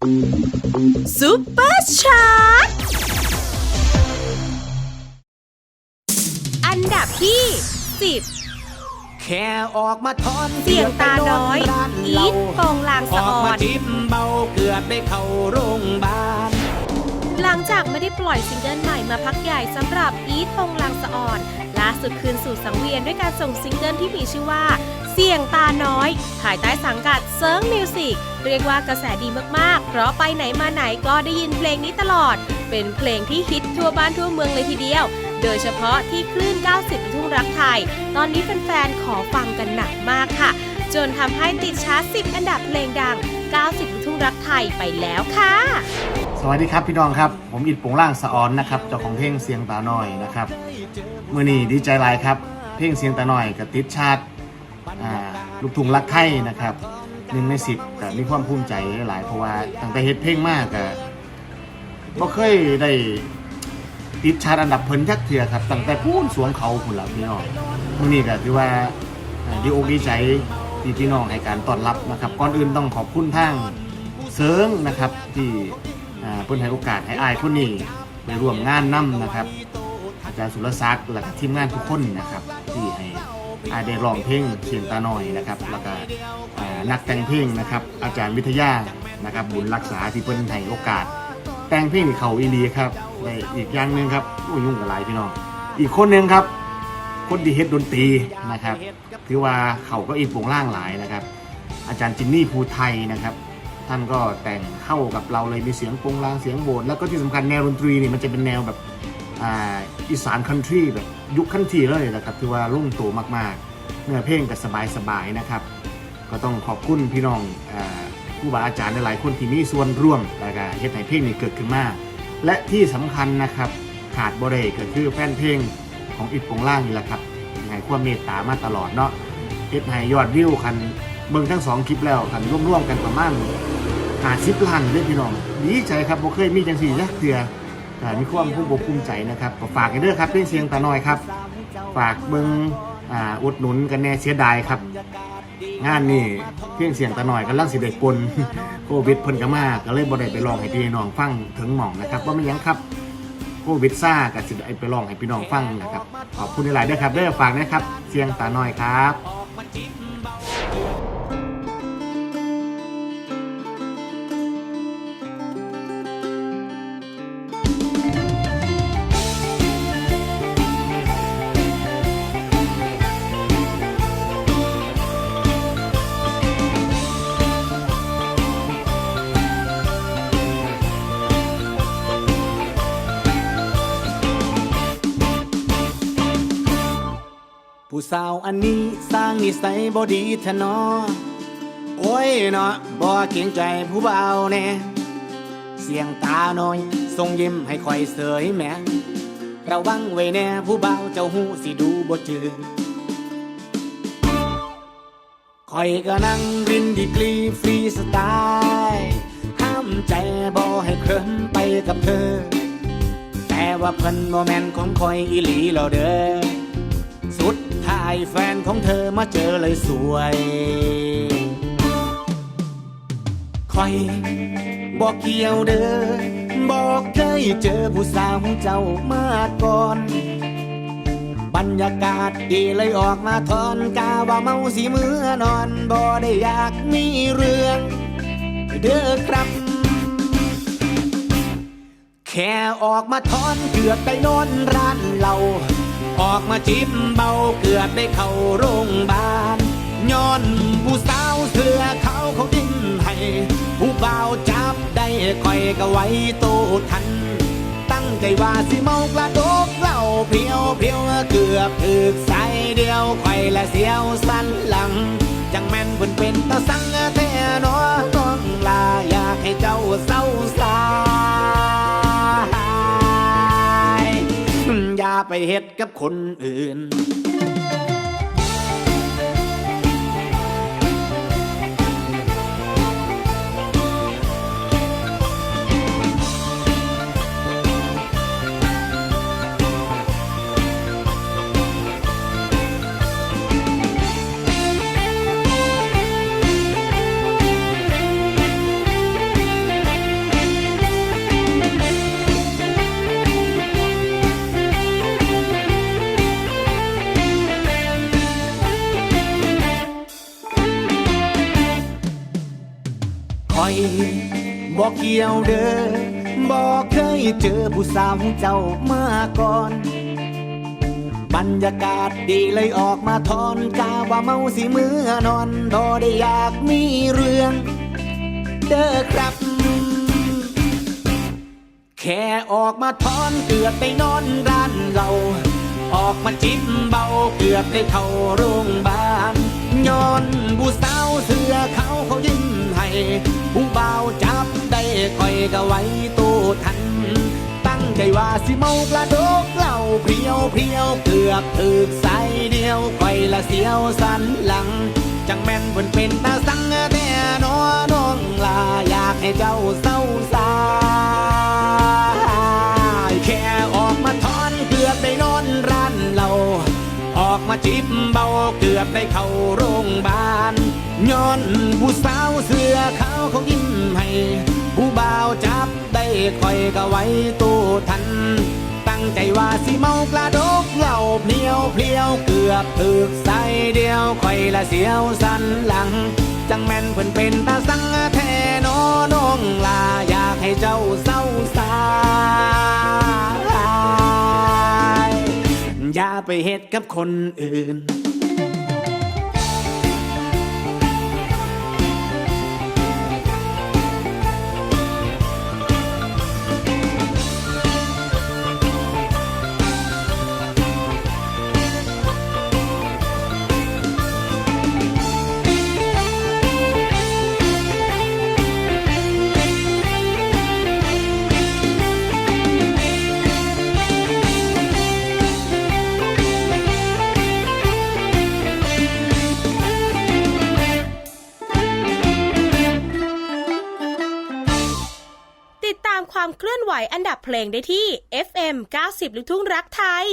ซุปเปอร์ชาร์ตอันดับที่ 10แค่ออกมาทอนเสียงตาน้อยร้านอีเราทโปงลางอสะอกออมานจิ้มเบาเกือบได้เข้าโรงพยาบาลหลังจากไม่ได้ปล่อยซิงเกิลใหม่มาพักใหญ่สำหรับอีทโปงลางสะออนล่าสุดคืนสู่สังเวียนด้วยการส่งซิงเกิลที่มีชื่อว่า เสียงตาน้อย ภายใต้สังกัดเซิร์งมิวสิกเรียกว่ากระแสดีมากๆ เพราะไปไหนมาไหนก็ได้ยินเพลงนี้ตลอด เป็นเพลงที่ฮิตทั่วบ้านทั่วเมืองเลยทีเดียว โดยเฉพาะที่คลื่น 90 ทุ่งรักไทย ตอนนี้แฟนๆ ขอฟังกันหนักมากค่ะ จนทำให้ติดชาร์ต10 อันดับเพลงดัง 90 ทุ่งรักไทยไปแล้วค่ะสวัสดีครับพี่น้องครับ ผมอิดปงล่างสะออนนะครับเจ้าของเพลงเสียงตาหน่อยนะครับมื่อนี้ดีใจหลายครับ เพลงเสียงตาหน่อยกับติดชาติอ่า ลูกทุ่งรักไทยนะครับหนึ่งในสิบแต่มีความภูมิใจหลายเพราะว่าตั้งแต่เฮ็ดเพลงมากก็บ่เคยได้ติดชาติอันดับเพิ่นจักเทื่อครับตั้งแต่พูนสวงเขาพุ่นละพี่น้องมื่อนี้ก็ถือว่าอ่าดีอกดีใจที่พี่น้องให้การต้อนรับนะครับก่อนอื่นต้องขอบคุณทางเซิงนะครับที่อ่าเพิ่นให้โอกาสให้อายคนนี้ไปร่วมงานนํนะครับ อาจารย์สุรศักดิ์และทีมงานทุกคนนะครับที่ให้ อายได้ร้องเพลงเสียงตาหน่อยนะครับแล้วก็นักแต่งเพลงนะครับอาจารย์วิทยานะครับบุญรักษาที่เพิ่นให้โอกาส แต่งเพลงเขาอีลีครับและอีกอย่างหนึ่งครับโอ้ยุ่งกับหลายพี่น้องอีกคนหนึ่งครับ คนที่เฮ็ดดนตรีนะครับถือว่าเขาก็อีกวงล่างหลายนะครับ อาจารย์จินนี่ภูไทยนะครับ ท่านก็แต่งเข้ากับเราเลยมีเสียงปงลางเสียงโบสแล้วก็ที่สำคัญแนวดนตรีนี่มันจะเป็นแนวแบบ อ่าอีสานคันทรีแบบยุคคันทรีเลยนะครับถือว่ารุ่งตัวมากๆ เนื้อเพลงก็สบายๆนะครับ ก็ต้องขอบคุณพี่น้องผู้บาอาจารย์หลายๆคนที่มีส่วนร่วมแล้วก็เฮ็ดให้เพลงนี้เกิดขึ้นมาและที่สำคัญนะครับขาดบ่ได้ก็คือแฟนเพลงของอิดปงล่างนี่แหละครับให้ความเมตตามาตลอดเนาะเฮ็ดให้ยอดวิวคันเบิ่งทั้งสองคลิปแล้วคันร่วมๆกันประมาณหาสิบล้านเลยพี่น้องดีใจครับบ่เคยมีจังสี่จักเทื่อ อ่ามีความภูมิอกภูมิใจนะครับก็ฝากกันเด้อครับเพลงเสียงตาน้อยครับ ฝากเบิงอ่าอุดหนุนกันแน่เสียดายครับ งานนี่เพลงเสียงตาน้อยกำลังสิได้กลโควิดเพิ่นก็มาก็เลยบ่ได้ไปร้องให้พี่น้องฟังถึงหม่องนะครับว่าไม่นหยังครับโควิดซ่าก็สิได้ไปร้องให้พี่น้องฟังนะครับขอบคุณหลายๆด้อครับเด้อฝากนะครับเสียงตาน้อยครับ ผู้สาวอันนี้สร้างนิสัยบ่ดีท้นอ โอ้ยเนาะบ่เกรงใจผู้เบาแน่เสียงตาน้อยส่งยิ้มให้คอยเสยแหม่ระวังไว้แน่ผู้เบาเจ้าหูสิดูบ่จืดคอยก็นั่งรินดีกรีฟรีสไตล์ห้ามใจบ่ให้เคลิ้มไปกับเธอ แต่ว่าเพิ่นบ่แม่นของคอยอีหลีแล้วเด้อ ดท้แฟนของเธอมาเจอเลยสวยคอยบอกเกี่ยวเด้อบอกเคยเจอผู้สาวเจ้ามาก่อน บรรยากาศดีเลยออกมาทอนกาว่าเมาสีมือนอนบ่ได้อยากมีเรื่อง เด้อครับ แค่ออกมาทอนเกือบได้นอนร้านเรา ออกมาจิ้มเบาเกือบได้เข้าโรงพยาบาลย้อนผู้สาวเสื้อเขาเขาดิ้นให้ผู้บ่าวจับได้คอยก็ไว้โตทัน ตั้งใจว่าสิเมากระดกเหล้าเพียวเพียวเกือบถึกใส่เดียวคอยและเสียวสันหลัง จังแม่นเพิ่นเป็นตาสังแท้นอน้องลาอยากให้เจ้าเศร้าสา ไปเฮ็ดกับคนอื่น บอกเกี่ยวเด้อบอกเคยเจอผู้สาวเจ้ามาก่อน บรรยากาศดีเลยออกมาทอนกาว่าเมาสิมือนอนพอได้อยากมีเรื่อง เด้อครับแค่ออกมาทอนเกือบไปนอนร้านเรา ออกมาจิ้มเบาเกือบได้เข้าโรงพยาบาลย้อนผู้สาวเสื้อเขาเขายิ้มให้ ผู้เบาจับได้คอยก็ไว้ตู้ทัน ตั้งใจว่าสิเมากระดกเหล้าเพียวเพียวเกือบถึกใสเดียวคอยละเสียวสันหลัง จังแม่นเพิ่นเป็นตาสังแต่นอน้องลาอยากให้เจ้าเศร้าสายแค่ออกมาทอนเกือบได้นอนร้านเราออกมาจิบเบาเกือบได้เข้าโรงพยาบาล ย้อนผู้สาวเสื้อขาวเขายิ้มให้ ผู้บ่าวจับได้คอยก็ไว้ตู้ทัน ตั้งใจว่าสิเมากระดกเหล้าเพลียวเพลียวเกือบถึกใส่เดียวคอยละเสียวสันหลัง จังแม่นเพิ่นเป็นตาสังแทนอน้องลาอยากให้เจ้าเศร้าสายอย่าไปเฮ็ดกับคนอื่น เคลื่อนไหวอันดับเพลงได้ที่ FM 90ลูกทุ่งรักไทย